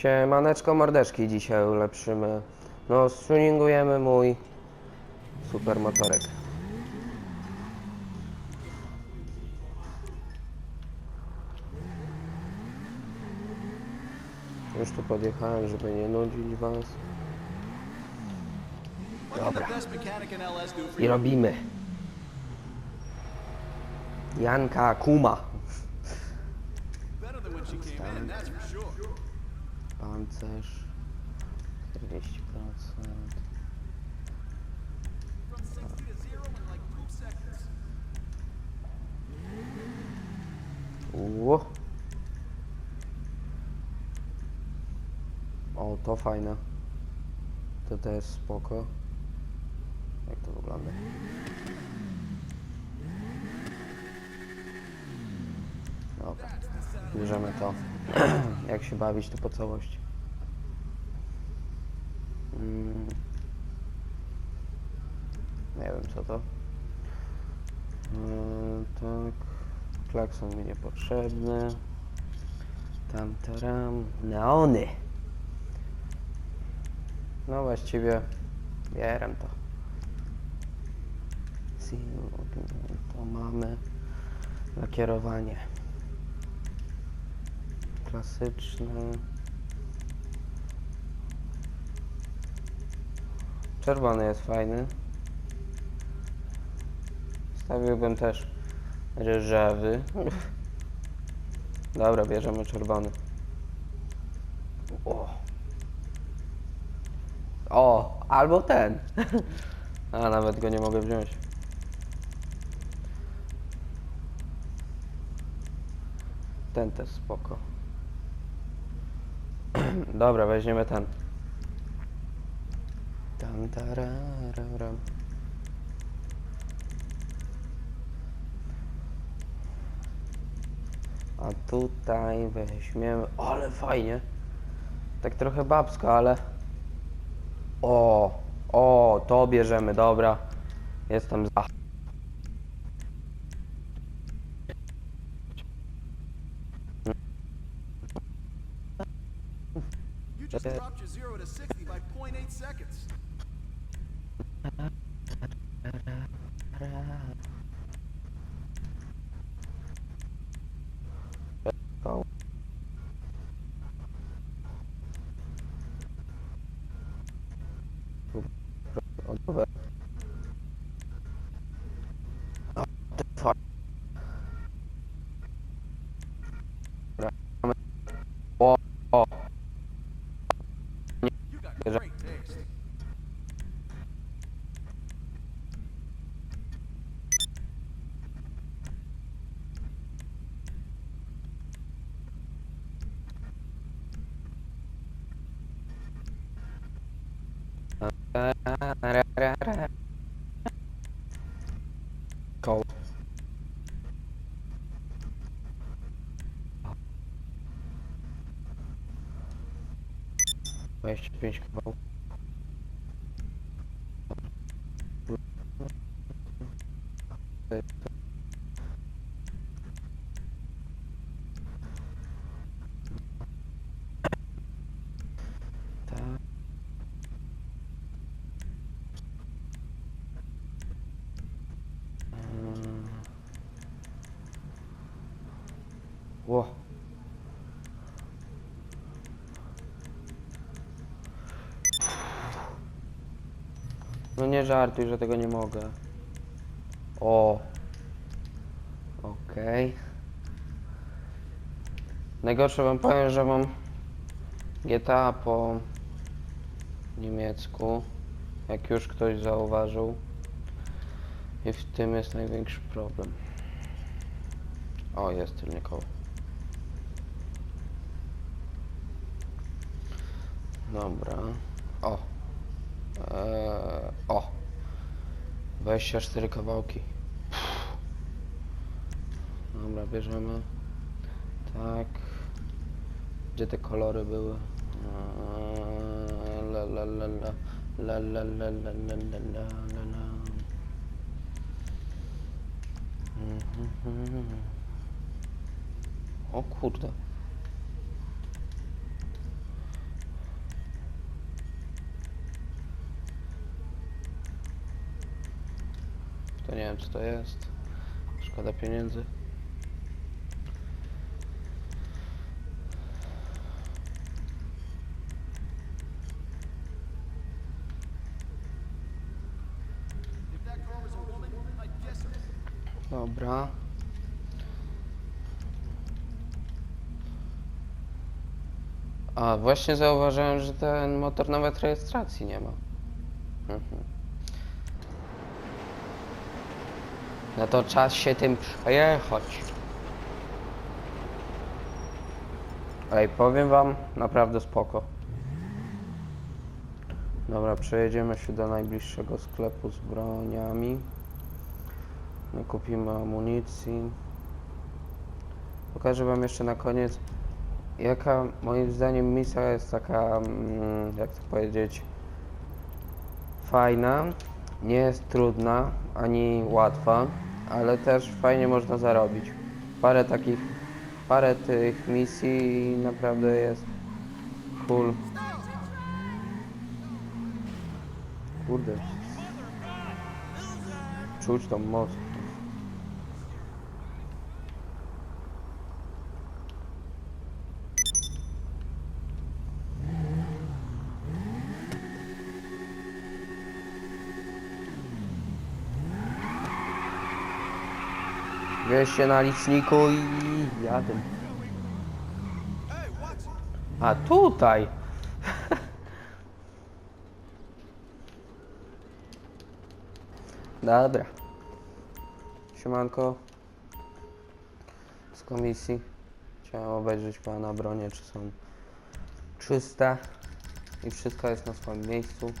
Siemaneczko mordeczki dzisiaj ulepszymy. No, stuningujemy mój super motorek. Już tu podjechałem, żeby nie nudzić was. Dobra. I robimy. Janka Kuma. Pancerz 40%. Ło. O, to fajne. To też spoko. Jak to wygląda? Dobra. Bierzemy to. Jak się bawić, to po całości. Mm. Nie wiem co to. Yy, tak. Klakson mi niepotrzebny. Tam taram. Neony. No właściwie bieram to. To mamy. Lakierowanie. Klasyczne. Czerwony jest fajny. Stawiłbym też ryżawy. Dobra, bierzemy czerwony. O. O, albo ten. A nawet go nie mogę wziąć. Ten też spoko. Dobra, weźmiemy ten. Tam. A tutaj weźmiemy. Ale fajnie. Tak trochę babsko, ale. O, o, to bierzemy, dobra. Jestem za. Just dropped your zero to 60 by 0.8 seconds. ra ra ra Ło. No nie żartuj, że tego nie mogę. O. Okej. Najgorsze wam powiem, że mam GTA po niemiecku. Jak już ktoś zauważył. I w tym jest największy problem. O, jest tylnie koło. Dobra. O. Eee, o. 24 kawałki. Dobra, bierzemy. Tak. Gdzie te kolory były? La la la la la la la la la la la la O kurde. To nie wiem co to jest. Szkoda pieniędzy. A, właśnie zauważyłem, że ten motor nawet rejestracji nie ma. Mhm. No to czas się tym przejechać. Ej, powiem wam, naprawdę spoko. Dobra, przejedziemy się do najbliższego sklepu z broniami. No, kupimy amunicji. Pokażę wam jeszcze na koniec, jaka moim zdaniem misja jest taka, mm, jak to powiedzieć, fajna. Nie jest trudna, ani łatwa, ale też fajnie można zarobić. Parę takich, parę tych misji i naprawdę jest cool. Kurde. Czuć tą moc. Wiesz się na liczniku i jadę. A tutaj! Dobra. Siemanko. Z komisji. Chciałem obejrzeć pana bronie, czy są czyste i wszystko jest na swoim miejscu.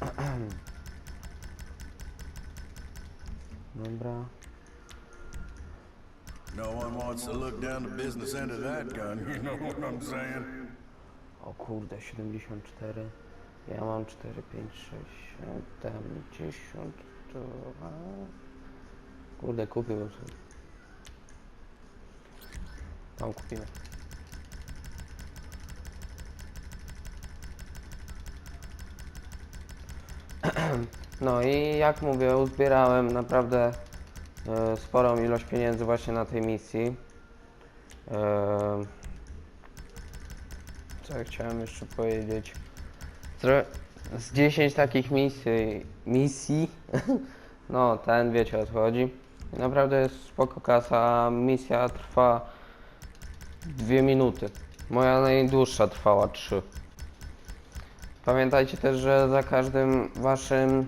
Dobra. No one wants to look down the business end of that gun, you know what I'm saying? O kurde, 74. Ja mam 4, 5, 6, 7, 10. To... a. Kurde, kupiłem sobie. Tam kupiłem. No i jak mówię, uzbierałem naprawdę e, sporą ilość pieniędzy właśnie na tej misji. E, co ja chciałem jeszcze powiedzieć? Z 10 takich misji, misji, no ten wiecie o co chodzi. Naprawdę jest spoko kasa, misja trwa 2 minuty. Moja najdłuższa trwała 3. Pamiętajcie też, że za każdym waszym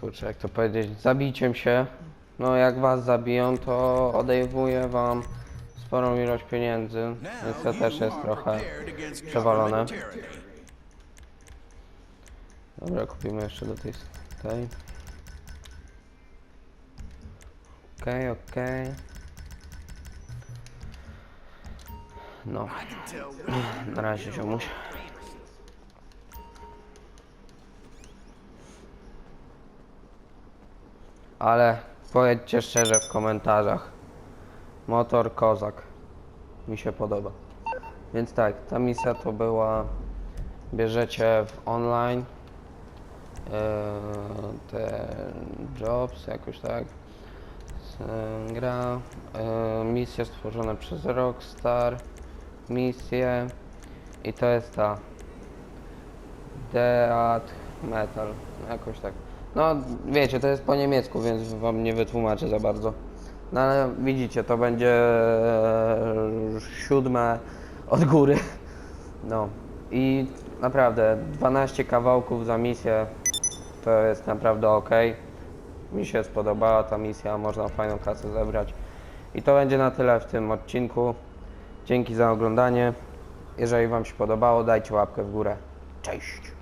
kurczę jak to powiedzieć, zabiciem się, no jak was zabiją, to odejmuję wam sporą ilość pieniędzy, więc to też jest trochę przewalone. Dobra, kupimy jeszcze do tej tej. Okej, okej. No, na razie ziomuś. Ale powiedzcie szczerze w komentarzach. Motor kozak. Mi się podoba. Więc tak, ta misja to była. Bierzecie w online e, te jobs, jakoś tak. E, Gra. E, misje stworzone przez Rockstar. Misje. I to jest ta. Death Metal. Jakoś tak. No, wiecie, to jest po niemiecku, więc wam nie wytłumaczę za bardzo. No ale widzicie, to będzie e, siódme od góry. No i naprawdę 12 kawałków za misję to jest naprawdę ok. Mi się spodobała ta misja, można fajną kasę zebrać. I to będzie na tyle w tym odcinku. Dzięki za oglądanie. Jeżeli Wam się podobało, dajcie łapkę w górę. Cześć!